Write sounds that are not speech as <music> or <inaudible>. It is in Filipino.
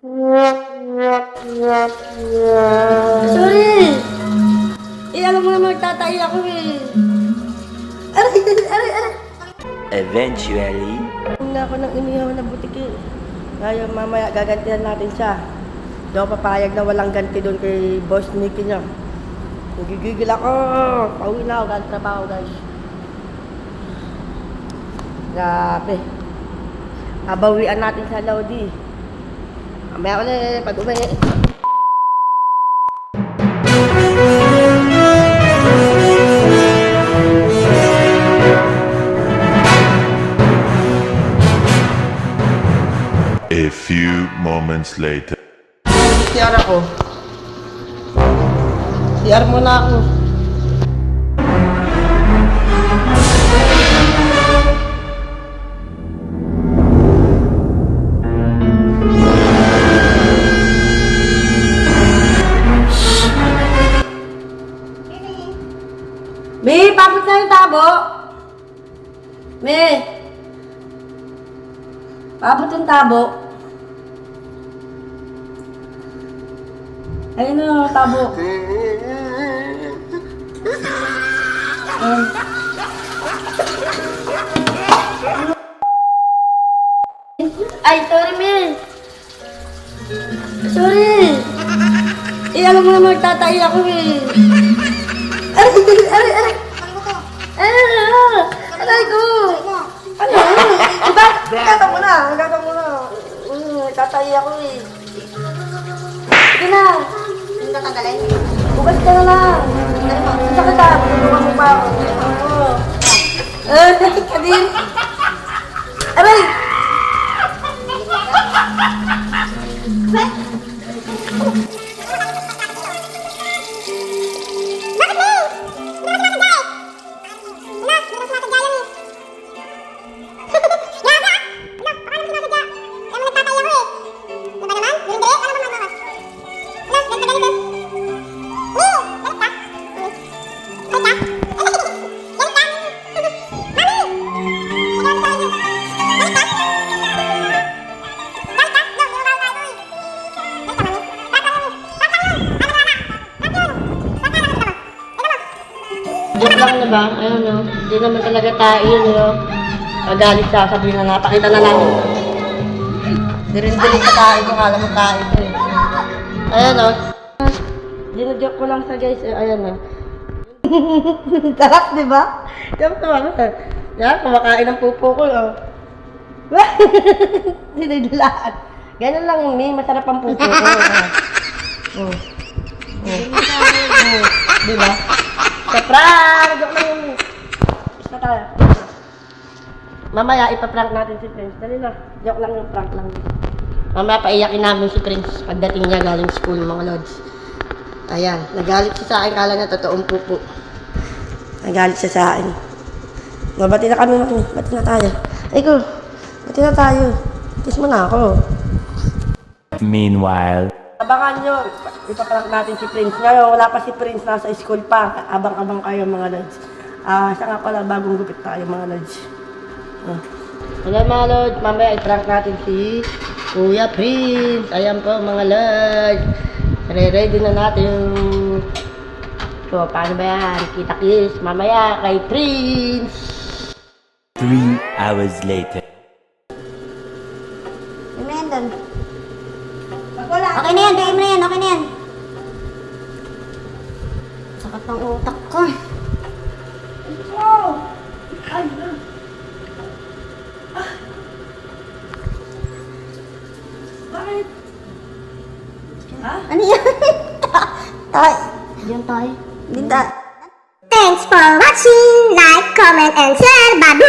Sorry! Eh, alam mo naman nagtatay ako eh. Aray, aray, aray! Eventually, Una ako ng inihaw na butiki. Ngayon mamaya gagantihan natin siya. Hindi ako papayag na walang ganti doon kay Boss Nicky niya. Nagigigil ako. Pauwi na ako, galing trabaho guys. Grabe. Babawian natin sa Laudi. Mamaya ulit, pag uwi. A few moments later. CR ako. CR muna ako. May, papit na yung tabo. May. Papit yung tabo. Ayun na, tabo. Ayun. Ay, sorry, Min. Sorry. Eh, alam mo naman nagtatay ako eh. Aray, aray, aray. Ah, aray ko. Ano? Diba? Gata mo na, gata mo na. Mm, nagtatay ako eh. Sige na. Hindi ka tagalin. Bukas ka na lang. Ang sakit ah. Tulungan mo pa ako. Oo. Eh, <laughs> lang na ba? Ayun no. Hindi naman talaga tayo yun no. Magalit siya, sabihin na napakita na namin. Dirin-dirin sa tayo kung alam mo tayo ito eh. Ayan no. Dinajoke ko lang sa guys eh. Ayan no. <laughs> Sarap di ba? Yan pa ba? Yan, kumakain ng pupo ko <laughs> oh. Dinidilaan. Ganyan lang, may masarap ang pupo ko. Oh. Oh. Oh. Di ba? Sa prank! Joke lang yun. Basta tayo. Mamaya ipaprank natin si Prince. Dali na. Joke lang yung prank lang. Mamaya paiyakin namin si Prince pagdating niya galing school mga lods. Ayan. Nagalit siya sa akin. Kala niya totoong pupo. Nagalit siya sa akin. Mabati na kami mami. Bati na tayo. Ay ko. Bati na tayo. Kiss mo na ako. meanwhile, Abangan nyo, ipaprank natin si Prince. Ngayon, wala pa si Prince, nasa school pa. Abang-abang kayo mga lods. Ah, siya nga pala, bagong gupit tayo mga lods. Ah. Wala mga lods, mamaya iprank natin si Kuya Prince. Ayan po mga lods. Re-ready na natin yung... So, paano ba yan? Kita-kiss. Mamaya kay Prince. three hours later. Ano yan doon? Okay na yan, mo na yan, okay na yan. Sakit ng utak Ano yan? Tay. Diyan tayo. Dita. Thanks for watching. Like, comment, and share. Babu!